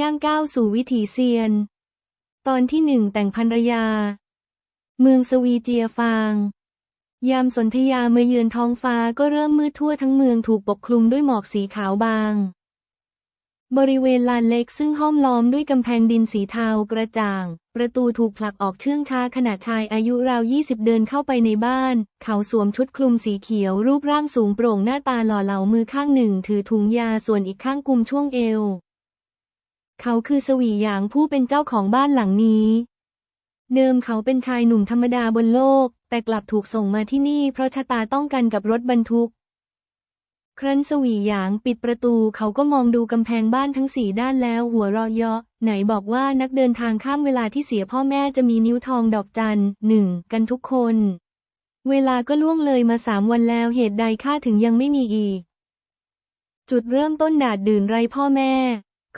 ย่างก้าวสู่วิถีเซียน ตอนที่หนึ่งแต่งภรรยา เมืองสวีเจียฟาง ยามสนธยาเมาเยือนท้องฟ้าก็เริ่มมืดทั่วทั้งเมืองถูกปกคลุมด้วยหมอกสีขาวบาง บริเวณลานเล็กซึ่งห้อมล้อมด้วยกำแพงดินสีเทากระจ่าง ประตูถูกผลักออกเชื่องช้าขณะชายอายุราวยี่สิบเดินเข้าไปในบ้าน เขาสวมชุดคลุมสีเขียวรูปร่างสูงโปร่งหน้าตาหล่อเหลามือข้างหนึ่งถือถุงยาส่วนอีกข้างกุมช่วงเอว เขาคือสวีหยางผู้เป็นเจ้าของบ้านหลังนี้ เดิมเขาเป็นชายหนุ่มธรรมดาบนโลก แต่กลับถูกส่งมาที่นี่เพราะชะตาต้องกันกับรถบรรทุก ครั้นสวีหยางปิดประตูเขาก็มองดูกำแพงบ้านทั้งสี่ด้านแล้วหัวเราะเยาะ ไหนบอกว่านักเดินทางข้ามเวลาที่เสียพ่อแม่จะมีนิ้วทองดอกจันหนึ่งกันทุกคน เวลาก็ล่วงเลยมาสามวันแล้วเหตุใดข้าถึงยังไม่มีอีก จุดเริ่มต้นดาดดื่นไรพ่อแม่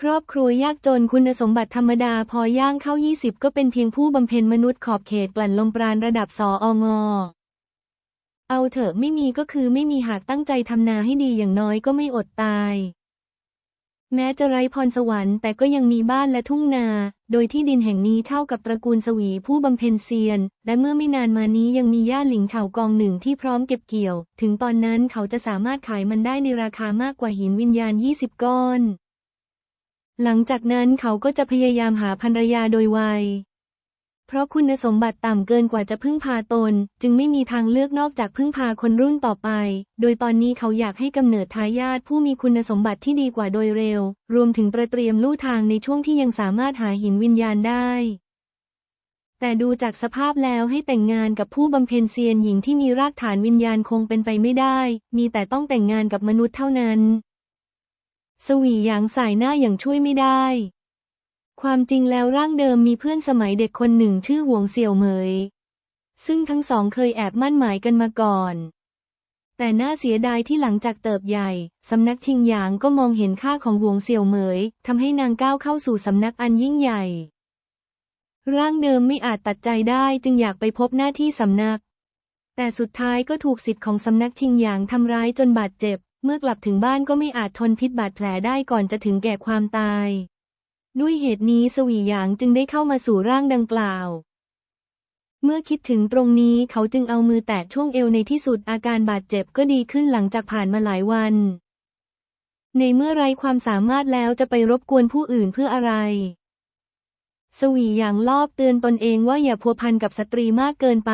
ครอบครัวยากจนคุณสมบัติธรรมดาพอย่างเข้า 20 ก็เป็นเพียงผู้บำเพ็ญมนุษย์ขอบเขตกลั่นลมปราณระดับสอองอเอาเถอะไม่มีก็คือไม่มีหากตั้งใจทำนาให้ดีอย่างน้อยก็ไม่อดตาย แม้จะไร้พรสวรรค์แต่ก็ยังมีบ้านและทุ่งนา โดยที่ดินแห่งนี้เช่ากับตระกูลสวีผู้บำเพ็ญเซียน และเมื่อไม่นานมานี้ยังมีย่าหลิงเฉากองหนึ่งที่พร้อมเก็บเกี่ยว ถึงตอนนั้นเขาจะสามารถขายมันได้ในราคามากกว่าหินวิญญาณ 20 ก้อน หลังจากนั้นเขาก็จะพยายามหาภรรยาโดยไว เพราะคุณสมบัติต่ำเกินกว่าจะพึ่งพาตน จึงไม่มีทางเลือกนอกจากพึ่งพาคนรุ่นต่อไป โดยตอนนี้เขาอยากให้กำเนิดทายาทผู้มีคุณสมบัติที่ดีกว่าโดยเร็ว รวมถึงประเตรียมลู่ทางในช่วงที่ยังสามารถหาหินวิญญาณได้ แต่ดูจากสภาพแล้วให้แต่งงานกับผู้บำเพ็ญเซียนหญิงที่มีรากฐานวิญญาณคงเป็นไปไม่ได้ มีแต่ต้องแต่งงานกับมนุษย์เท่านั้น สวีหยางสายหน้าอย่างช่วยไม่ได้ ความจริงแล้วร่างเดิมมีเพื่อนสมัยเด็กคนหนึ่งชื่อหวงเสี่ยวเหมย ซึ่งทั้งสองเคยแอบมั่นหมายกันมาก่อน แต่น่าเสียดายที่หลังจากเติบใหญ่ สำนักชิงหยางก็มองเห็นค่าของหวงเสี่ยวเหมยทำให้นางก้าวเข้าสู่สำนักอันยิ่งใหญ่ ร่างเดิมไม่อาจตัดใจได้จึงอยากไปพบหน้าที่สำนัก แต่สุดท้ายก็ถูกสิทธิ์ของสำนักชิงหยางทำร้ายจนบาดเจ็บ เมื่อกลับถึงบ้านก็ไม่อาจทนพิษบาดแผลได้ก่อนจะถึงแก่ความตาย ด้วยเหตุนี้สวีหยางจึงได้เข้ามาสู่ร่างดังกล่าว เมื่อคิดถึงตรงนี้เขาจึงเอามือแตะช่วงเอวในที่สุดอาการบาดเจ็บก็ดีขึ้นหลังจากผ่านมาหลายวัน ในเมื่อไรความสามารถแล้วจะไปรบกวนผู้อื่นเพื่ออะไร สวีหยางลอบเตือนตนเองว่าอย่าพัวพันกับสตรีมากเกินไป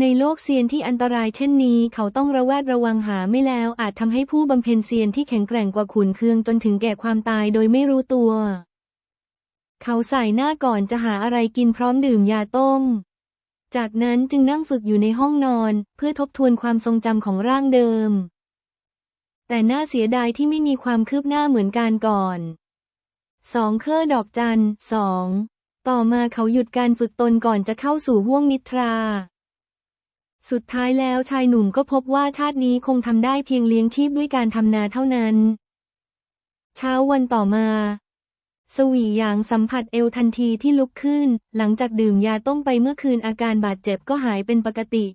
ในโลกเซียนที่อันตรายเช่นนี้ เขาต้องระแวดระวังหาไม่แล้ว อาจทำให้ผู้บำเพ็ญเซียนที่แข็งแกร่งกว่าขุนเคืองจนถึงแก่ความตายโดยไม่รู้ตัว เขาใส่หน้าก่อนจะหาอะไรกินพร้อมดื่มยาต้ม จากนั้นจึงนั่งฝึกอยู่ในห้องนอน เพื่อทบทวนความทรงจำของร่างเดิม แต่น่าเสียดายที่ไม่มีความคืบหน้าเหมือนการก่อนสองเคอดอกจันสองต่อมาเขาหยุดการฝึกตนก่อนจะเข้าสู่ห้วงนิทรา สุดท้ายแล้วชายหนุ่มก็พบว่าชาตินี้คงทำได้เพียงเลี้ยงชีพด้วยการทำนาเท่านั้น เช้าวันต่อมา สวีหยางสัมผัสเอวทันทีที่ลุกขึ้น หลังจากดื่มยาต้มไปเมื่อคืนอาการบาดเจ็บก็หายเป็นปกติ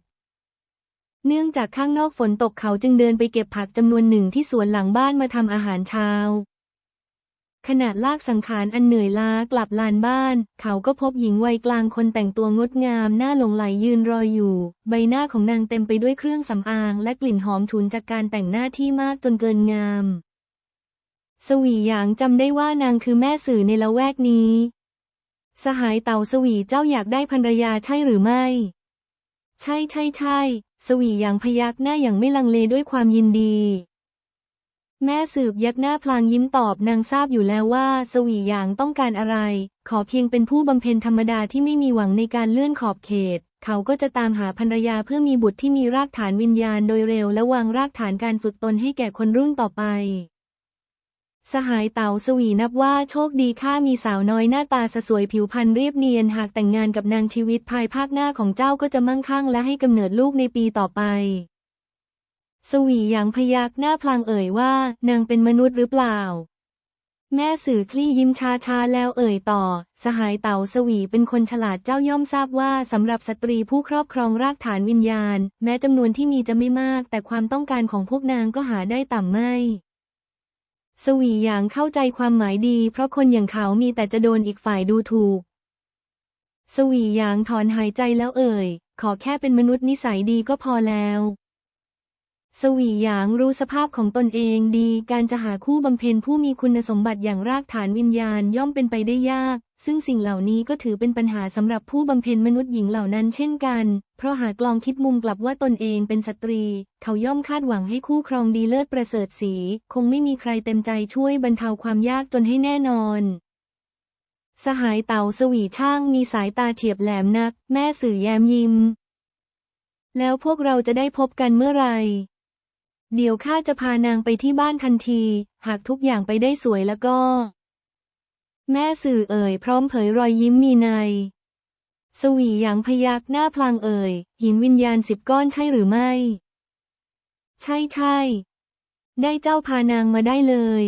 เนื่องจากข้างนอกฝนตกเขาจึงเดินไปเก็บผักจำนวนหนึ่งที่สวนหลังบ้านมาทำอาหารเช้า ขณะลากสังขารอันเหนื่อยล้ากลับลานบ้าน เขาก็พบหญิงวัยกลางคนแต่งตัวงดงามหน้าหลงไหลยืนรออยู่ ใบหน้าของนางเต็มไปด้วยเครื่องสำอาง และกลิ่นหอมฉุนจากการแต่งหน้าที่มากจนเกินงาม สวีหยางจำได้ว่านางคือแม่สื่อในละแวกนี้ สหายเต่าสวีเจ้าอยากได้ภรรยาใช่หรือไม่ ใช่ใช่ใช่สวีหยางพยักหน้าอย่างไม่ลังเลด้วยความยินดี แม่สืบยักหน้าพลางยิ้มตอบนางทราบอยู่แล้วว่า สวีหยางต้องการอะไร ขอเพียงเป็นผู้บำเพ็ญธรรมดาที่ไม่มีหวังในการเลื่อนขอบเขต เขาก็จะตามหาภรรยาเพื่อมีบุตรที่มีรากฐานวิญญาณโดยเร็วและวางรากฐานการฝึกตนให้แก่คนรุ่นต่อไป สหายเต่าสวีนับว่าโชคดีข้ามีสาวน้อยหน้าตาสสวยผิวพรรณเรียบเนียนหากแต่งงานกับนางชีวิตภายภาคหน้าของเจ้าก็จะมั่งคั่งและให้กำเนิดลูกในปีต่อไป สวีหยางพยักหน้าพลางเอ่ยว่า นางเป็นมนุษย์หรือเปล่า แม่สื่อคลี่ยิ้มช้าช้าๆแล้วเอ่ยต่อ สหายเต่าสวีเป็นคนฉลาดเจ้าย่อมทราบว่าสำหรับสตรีผู้ครอบครองรากฐานวิญญาณ แม้จำนวนที่มีจะไม่มาก แต่ความต้องการของพวกนางก็หาได้ต่ำไม่สวีหยางเข้าใจความหมายดี เพราะคนอย่างเขามีแต่จะโดนอีกฝ่ายดูถูก สวีหยางถอนหายใจแล้วเอ่ย ขอแค่เป็นมนุษย์นิสัยดีก็พอแล้ว สวีหยางรู้สภาพของตนเองดี การจะหาคู่บำเพ็ญผู้มีคุณสมบัติอย่างรากฐานวิญญาณย่อมเป็นไปได้ยาก ซึ่งสิ่งเหล่านี้ก็ถือเป็นปัญหาสำหรับผู้บำเพ็ญมนุษย์หญิงเหล่านั้นเช่นกัน เพราะหากลองคิดมุมกลับว่าตนเองเป็นสตรี เขาย่อมคาดหวังให้คู่ครองดีเลิศประเสริฐสี คงไม่มีใครเต็มใจช่วยบรรเทาความยากจนให้แน่นอนสหายเต่าสวีช่างมีสายตาเฉียบแหลมนัก แม่สื่อแย้มยิ้ม แล้วพวกเราจะได้พบกันเมื่อไหร่ เดี๋ยวข้าจะพานางไปที่บ้านทันที หากทุกอย่างไปได้สวยแล้วก็ แม่สื่อเอ่ย พร้อมเผยรอยยิ้มมีในสวีหยางพยักหน้าพลางเอ่ย หินวิญญาณสิบก้อนใช่หรือไม่ ใช่ใช่ ได้เจ้าพานางมาได้เลย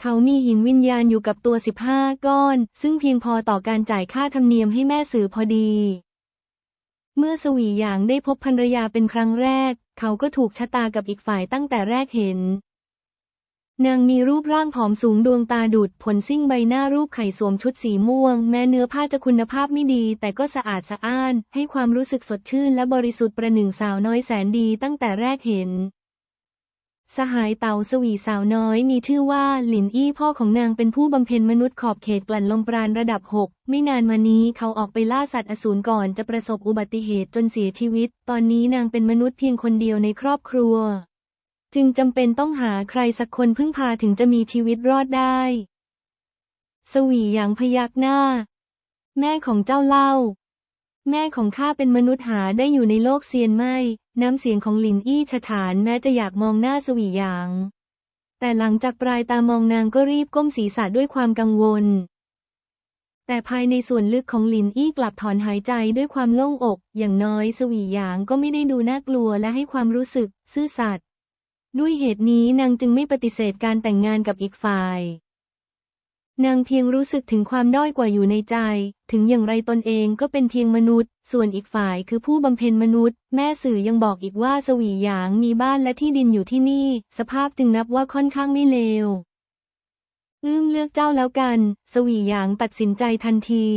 เขามีหินวิญญาณอยู่กับตัวสิบห้าก้อน ซึ่งเพียงพอต่อการจ่ายค่าธรรมเนียมให้แม่สื่อพอดี เมื่อสวีหยางได้พบภรรยาเป็นครั้งแรก เขาก็ถูกชะตากับอีกฝ่ายตั้งแต่แรกเห็น นางมีรูปร่างผอมสูงดวงตาดุดผลซิ่งใบหน้ารูปไข่สวมชุดสีม่วง แม้เนื้อผ้าจะคุณภาพไม่ดี แต่ก็สะอาดสะอ้าน ให้ความรู้สึกสดชื่นและบริสุทธิ์ประหนึ่งสาวน้อยแสนดีตั้งแต่แรกเห็น สหายเต่าสวีสาวน้อยมีชื่อว่าหลินอี้พ่อของนางเป็นผู้บำเพ็ญมนุษย์ขอบเขตกลั่นลมปราณระดับ 6 ไม่นานมานี้เขาออกไปล่าสัตว์อสูรก่อนจะประสบอุบัติเหตุจนเสียชีวิต ตอนนี้นางเป็นมนุษย์เพียงคนเดียวในครอบครัว จึงจำเป็นต้องหาใครสักคนพึ่งพาถึงจะมีชีวิตรอดได้ สวีหยางพยักหน้า แม่ของเจ้าเล่า แม่ของข้าเป็นมนุษย์หาได้อยู่ในโลกเซียนไม่ น้ำเสียงของหลินอี้ฉฉานแม้จะอยากมองหน้าสวีหยาง แต่หลังจากปลายตามองนางก็รีบก้มศีรษะด้วยความกังวล แต่ภายในส่วนลึกของหลินอี้กลับถอนหายใจด้วยความโล่งอก อย่างน้อยสวีหยางก็ไม่ได้ดูน่ากลัวและให้ความรู้สึก ซื่อสัตย์ด้วยเหตุนี้นางจึงไม่ปฏิเสธการแต่งงานกับอีกฝ่าย นางเพียงรู้สึกถึงความด้อยกว่าอยู่ในใจ ถึงอย่างไรตนเองก็เป็นเพียงมนุษย์ ส่วนอีกฝ่ายคือผู้บำเพ็ญมนุษย์ แม่สื่อยังบอกอีกว่าสวีหยางมีบ้านและที่ดินอยู่ที่นี่ สภาพจึงนับว่าค่อนข้างไม่เลว อื้มเลือกเจ้าแล้วกัน สวีหยางตัดสินใจทันที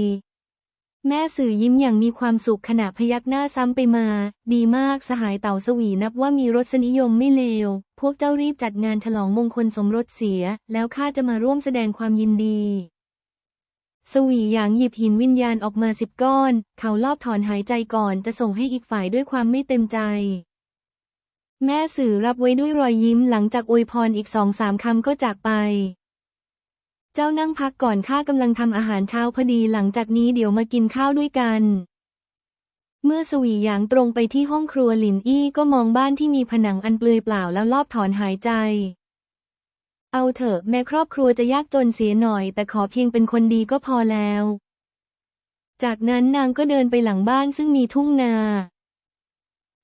แม่สื่อยิ้มอย่างมีความสุขขณะพยักหน้าซ้ำไปมา ดีมากสหายเต่าสวีนับว่ามีรสนิยมไม่เลว พวกเจ้ารีบจัดงานฉลองมงคลสมรสเสีย แล้วข้าจะมาร่วมแสดงความยินดี สวีหยางหยิบหินวิญญาณออกมาสิบก้อน เขาลอบถอนหายใจก่อนจะส่งให้อีกฝ่ายด้วยความไม่เต็มใจ แม่สื่อรับไว้ด้วยรอยยิ้มหลังจากอวยพรอีกสองสามคำก็จากไป เจ้านั่งพักก่อนข้ากำลังทำอาหารเช้าพอดีหลังจากนี้เดี๋ยวมากินข้าวด้วยกัน เมื่อสวีหยางตรงไปที่ห้องครัวหลินอี้ก็มองบ้านที่มีผนังอันเปลือยเปล่าแล้วลอบถอนหายใจ เอาเถอะแม้ครอบครัวจะยากจนเสียหน่อย แต่ขอเพียงเป็นคนดีก็พอแล้ว จากนั้นนางก็เดินไปหลังบ้านซึ่งมีทุ่งนา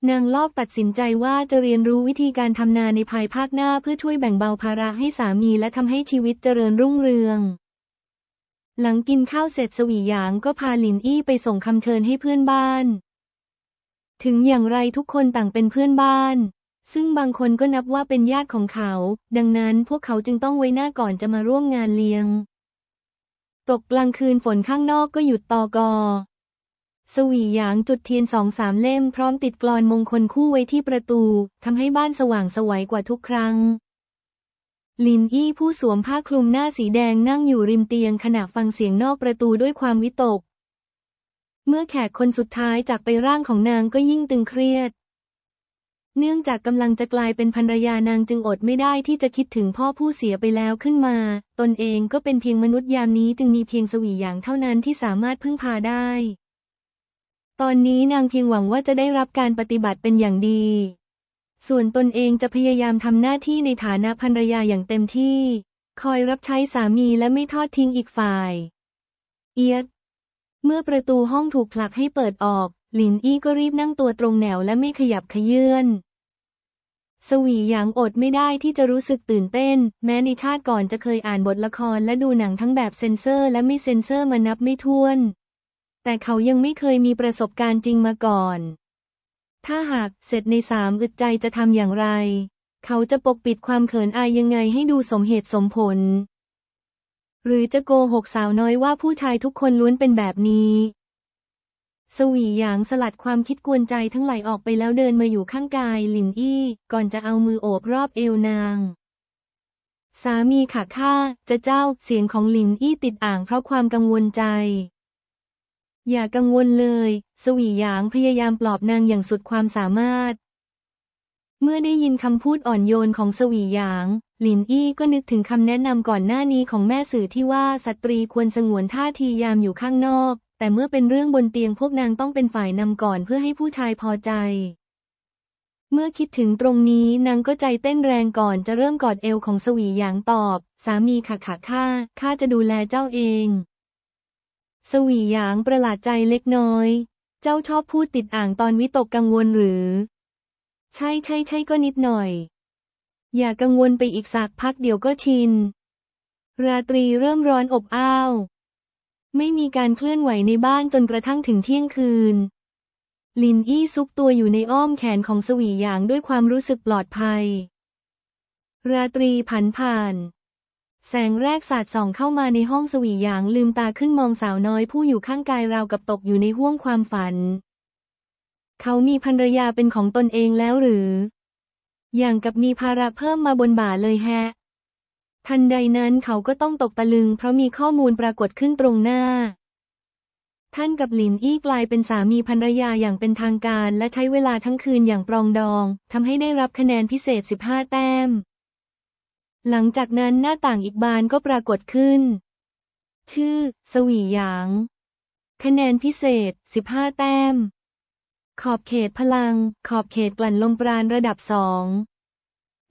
นางลอบตัดสินใจว่าจะเรียนรู้วิธีการทำนาในภายภาคหน้าเพื่อช่วยแบ่งเบาภาระให้สามีและทำให้ชีวิตเจริญรุ่งเรือง หลังกินข้าวเสร็จสวีหยางก็พาหลินอี้ไปส่งคำเชิญให้เพื่อนบ้าน ถึงอย่างไรทุกคนต่างเป็นเพื่อนบ้าน ซึ่งบางคนก็นับว่าเป็นญาติของเขา ดังนั้นพวกเขาจึงต้องไว้หน้าก่อนจะมาร่วมงานเลี้ยง ตกกลางคืนฝนข้างนอกก็หยุดตอกอ สวีหยางจุดเทียนสองสามเล่มพร้อมติดกลอนมงคลคู่ไว้ที่ประตูทำให้บ้านสว่างสวัยกว่าทุกครั้ง ลินอี้ผู้สวมผ้าคลุมหน้าสีแดงนั่งอยู่ริมเตียงขณะฟังเสียงนอกประตูด้วยความวิตก เมื่อแขกคนสุดท้ายจากไปร่างของนางก็ยิ่งตึงเครียด เนื่องจากกำลังจะกลายเป็นภรรยานางจึงอดไม่ได้ที่จะคิดถึงพ่อผู้เสียไปแล้วขึ้นมา ตนเองก็เป็นเพียงมนุษย์ยามนี้จึงมีเพียงสวีหยางเท่านั้นที่สามารถพึ่งพาได้ ตอนนี้นางเพียงหวังว่าจะได้รับการปฏิบัติเป็นอย่างดี ส่วนตนเองจะพยายามทำหน้าที่ในฐานะภรรยาอย่างเต็มที่ คอยรับใช้สามีและไม่ทอดทิ้งอีกฝ่าย เอียด เมื่อประตูห้องถูกผลักให้เปิดออก หลินอี้ก็รีบนั่งตัวตรงแนวและไม่ขยับขยื่นสวีหยางอดไม่ได้ที่จะรู้สึกตื่นเต้น แม้ในชาติก่อนจะเคยอ่านบทละครและดูหนังทั้งแบบเซ็นเซอร์และไม่เซ็นเซอร์มานับไม่ถ้วน แต่เขายังไม่เคยมีประสบการณ์จริงมาก่อน ถ้าหากเสร็จในสามอึดใจจะทำอย่างไร เขาจะปกปิดความเขินอายยังไงให้ดูสมเหตุสมผล หรือจะโกหกสาวน้อยว่าผู้ชายทุกคนล้วนเป็นแบบนี้ สวีหยางสลัดความคิดกวนใจทั้งหลายออกไปแล้วเดินมาอยู่ข้างกายหลินอี้ก่อนจะเอามือโอบรอบเอวนางสามีค่ะข้าจะเจ้าเสียงของหลินอี้ติดอ่างเพราะความกังวลใจ อย่ากังวลเลย สวีหยางพยายามปลอบนางอย่างสุดความสามารถ เมื่อได้ยินคำพูดอ่อนโยนของสวีหยาง หลินอี้ก็นึกถึงคำแนะนำก่อนหน้านี้ของแม่สื่อที่ว่าสตรีควรสงวนท่าทียามอยู่ข้างนอก แต่เมื่อเป็นเรื่องบนเตียงพวกนางต้องเป็นฝ่ายนำก่อนเพื่อให้ผู้ชายพอใจ เมื่อคิดถึงตรงนี้นางก็ใจเต้นแรงก่อนจะเริ่มกอดเอวของสวีหยางตอบ สามีค่ะค่ะข้าข้าจะดูแลเจ้าเอง สวีหยางประหลาดใจเล็กน้อย เจ้าชอบพูดติดอ่างตอนวิตกกังวลหรือ ใช่ใช่ใช่ก็นิดหน่อย อย่ากังวลไปอีกสักพักเดี๋ยวก็ชิน ราตรีเริ่มร้อนอบอ้าว ไม่มีการเคลื่อนไหวในบ้านจนกระทั่งถึงเที่ยงคืน ลินอี้ซุกตัวอยู่ในอ้อมแขนของสวีหยางด้วยความรู้สึกปลอดภัย ราตรีผันผ่าน แสงแรกสาดส่องเข้ามาในห้องสวีหยางลืมตาขึ้นมองสาวน้อยผู้อยู่ข้างกายราวกับตกอยู่ในห้วงความฝัน เขามีภรรยาเป็นของตนเองแล้วหรือ อย่างกับมีภาระเพิ่มมาบนบ่าเลยแฮะ ทันใดนั้นเขาก็ต้องตกตะลึง เพราะมีข้อมูลปรากฏขึ้นตรงหน้า ท่านกับหลินอี้กลายเป็นสามีภรรยาอย่างเป็นทางการ และใช้เวลาทั้งคืนอย่างปรองดองทำให้ได้รับคะแนนพิเศษ 15 แต้ม หลังจากนั้นหน้าต่างอีกบานก็ปรากฏขึ้น ชื่อ สวีหยาง คะแนนพิเศษ 15 แต้ม ขอบเขตพลัง ขอบเขตกลั่นลมปราณระดับสอง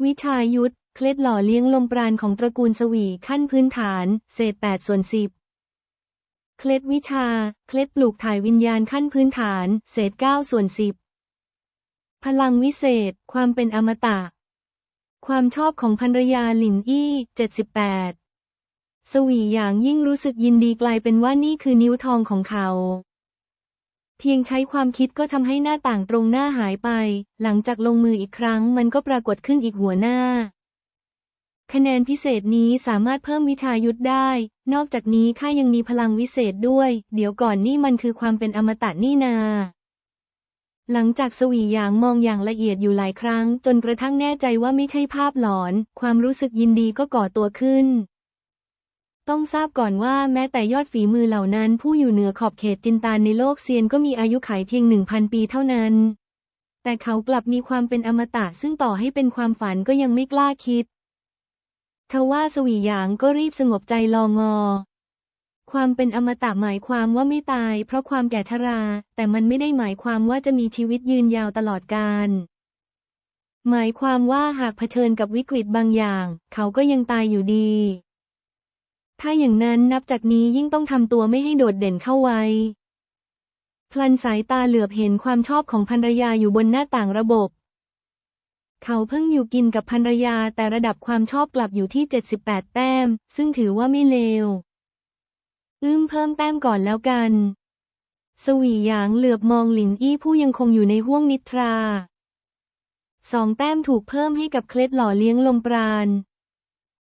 วิชายุทธ เคล็ดหล่อเลี้ยงลมปราณของตระกูลสวีขั้นพื้นฐาน เศษ8ส่วน10 เคล็ดวิชา เคล็ดปลูกถ่ายวิญญาณขั้นพื้นฐาน เศษ9ส่วน10 พลังวิเศษ ความเป็นอมตะ ความชอบของภรรยาหลินอี้ 78 สวีหยางยิ่งรู้สึกยินดีกลายเป็นว่านี่คือนิ้วทองของเขา เพียงใช้ความคิดก็ทำให้หน้าต่างตรงหน้าหายไป หลังจากลงมืออีกครั้งมันก็ปรากฏขึ้นอีกหัวหน้า คะแนนพิเศษนี้สามารถเพิ่มวิชายุทธได้ นอกจากนี้ข้ายังมีพลังวิเศษด้วย เดี๋ยวก่อนนี่มันคือความเป็นอมตะนี่นา หลังจากสวีหยางมองอย่างละเอียดอยู่หลายครั้ง จนกระทั่งแน่ใจว่าไม่ใช่ภาพหลอน ความรู้สึกยินดีก็ก่อตัวขึ้น ต้องทราบก่อนว่าแม้แต่ยอดฝีมือเหล่านั้นผู้อยู่เหนือขอบเขตจินตานในโลกเซียนก็มีอายุขัยเพียงหนึ่งพันปีเท่านั้น แต่เขากลับมีความเป็นอมตะซึ่งต่อให้เป็นความฝันก็ยังไม่กล้าคิดทว่าสวีหยางก็รีบสงบใจลองอ ความเป็นอมตะหมายความว่าไม่ตาย เพราะความแก่ชรา แต่มันไม่ได้หมายความว่าจะมีชีวิตยืนยาวตลอดกาลหมายความว่าหากเผชิญกับวิกฤตบางอย่าง เขาก็ยังตายอยู่ดี ถ้าอย่างนั้นนับจากนี้ยิ่งต้องทำตัวไม่ให้โดดเด่นเข้าไว้ พลันสายตาเหลือบเห็นความชอบของภรรยาอยู่บนหน้าต่างระบบ เขาเพิ่งอยู่กินกับภรรยาแต่ระดับความชอบกลับอยู่ที่ 78 แต้ม ซึ่งถือว่าไม่เลว อื้มเพิ่มแต้มก่อนแล้วกัน สวีหยางเหลือบมองหลินอี้ผู้ยังคงอยู่ในห้วงนิทรา สองแต้มถูกเพิ่มให้กับเคล็ดหล่อเลี้ยงลมปราณ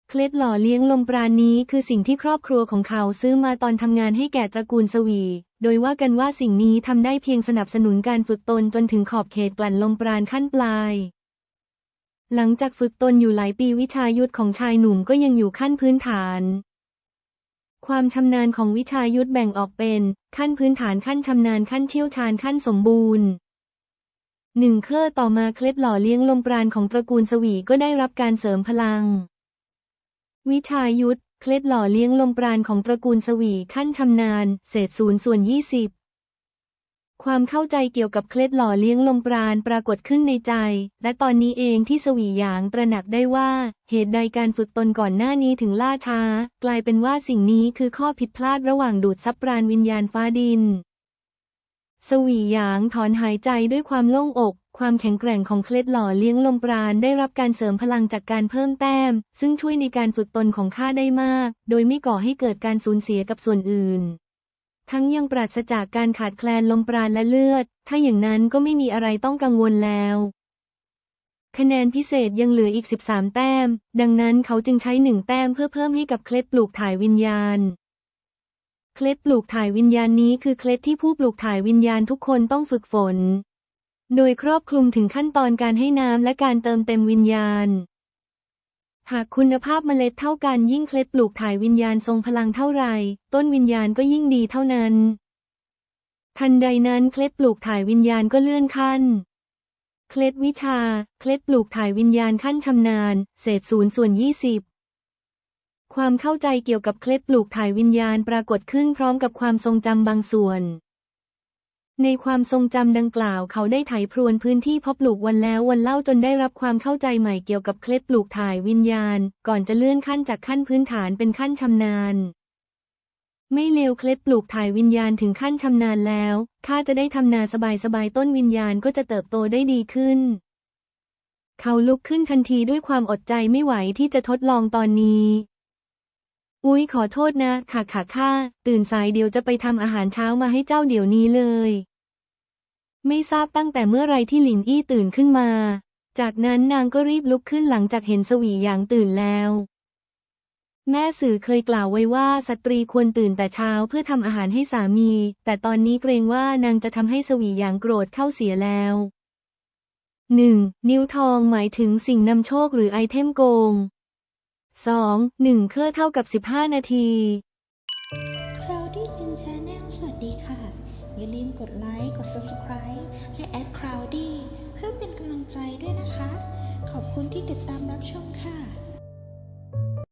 เคล็ดหล่อเลี้ยงลมปราณนี้คือสิ่งที่ครอบครัวของเขาซื้อมาตอนทำงานให้แก่ตระกูลสวี โดยว่ากันว่าสิ่งนี้ทำได้เพียงสนับสนุนการฝึกตนจนถึงขอบเขตกลั่นลมปราณขั้นปลายหลังจากฝึกตนอยู่หลายปีวิชายุทธของชายหนุ่มก็ยังอยู่ขั้นพื้นฐาน ความชำนาญของวิชายุทธแบ่งออกเป็น ขั้นพื้นฐานขั้นชำนาญขั้นเชี่ยวชาญขั้นสมบูรณ์หนึ่งเครือต่อมาเคล็ดหล่อเลี้ยงลมปราณของตระกูลสวีก็ได้รับการเสริมพลัง วิชายุทธเคล็ดหล่อเลี้ยงลมปราณของตระกูลสวีขั้นชำนาญ เศษศูนย์ส่วนยี่สิบ ความเข้าใจเกี่ยวกับเคล็ดหล่อเลี้ยงลมปราณปรากฏขึ้นในใจ และตอนนี้เองที่สวีหยางตระหนักได้ว่า เหตุใดการฝึกตนก่อนหน้านี้ถึงล่าช้า กลายเป็นว่าสิ่งนี้คือข้อผิดพลาดระหว่างดูดซับปราณวิญญาณฟ้าดิน สวีหยางถอนหายใจด้วยความโล่งอก ความแข็งแกร่งของเคล็ดหล่อเลี้ยงลมปราณได้รับการเสริมพลังจากการเพิ่มแต้ม ซึ่งช่วยในการฝึกตนของข้าได้มาก โดยไม่ก่อให้เกิดการสูญเสียกับส่วนอื่น ทั้งยังปราศจากการขาดแคลนลมปราณและเลือด ถ้าอย่างนั้นก็ไม่มีอะไรต้องกังวลแล้ว คะแนนพิเศษยังเหลืออีก 13 แต้ม ดังนั้นเขาจึงใช้หนึ่งแต้มเพื่อเพิ่มให้กับเคล็ดปลูกถ่ายวิญญาณ เคล็ดปลูกถ่ายวิญญาณนี้คือเคล็ดที่ผู้ปลูกถ่ายวิญญาณทุกคนต้องฝึกฝน โดยครอบคลุมถึงขั้นตอนการให้น้ำและการเติมเต็มวิญญาณ หากคุณภาพเมล็ดเท่ากันยิ่งเคล็ดปลูกถ่ายวิญญาณทรงพลังเท่าไร ต้นวิญญาณก็ยิ่งดีเท่านั้น ทันใดนั้นเคล็ดปลูกถ่ายวิญญาณก็เลื่อนขั้น เคล็ดวิชา เคล็ดปลูกถ่ายวิญญาณขั้นชำนาญ เศษศูนย์ส่วนยี่สิบความเข้าใจเกี่ยวกับเคล็ดปลูกถ่ายวิญญาณปรากฏขึ้นพร้อมกับความทรงจำบางส่วน ในความทรงจำดังกล่าวเขาได้ไถพรวนพื้นที่เพาะปลูกวันแล้ววันเล่าจนได้รับความเข้าใจใหม่เกี่ยวกับเคล็ดปลูกถ่ายวิญญาณ ก่อนจะเลื่อนขั้นจากขั้นพื้นฐานเป็นขั้นชำนาญ ไม่เลวเคล็ดปลูกถ่ายวิญญาณถึงขั้นชำนาญแล้วข้าจะได้ทำนาสบายๆต้นวิญญาณก็จะเติบโตได้ดีขึ้น เขาลุกขึ้นทันทีด้วยความอดใจไม่ไหวที่จะทดลองตอนนี้ อุ๊ยขอโทษนะค่ะค่ะข้าตื่นสายเดี๋ยวจะไปทำอาหารเช้ามาให้เจ้าเดี๋ยวนี้เลย ไม่ทราบตั้งแต่เมื่อไรที่หลินอี้ตื่นขึ้นมา จากนั้นนางก็รีบลุกขึ้นหลังจากเห็นสวีหยางตื่นแล้ว แม่สื่อเคยกล่าวไว้ว่าสตรีควรตื่นแต่เช้าเพื่อทำอาหารให้สามี แต่ตอนนี้เกรงว่านางจะทำให้สวีหยางโกรธเข้าเสียแล้ว 1. นิ้วทองหมายถึงสิ่งนำโชคหรือไอเทมโกง 2. 1เครื่อเท่ากับ 15 นาที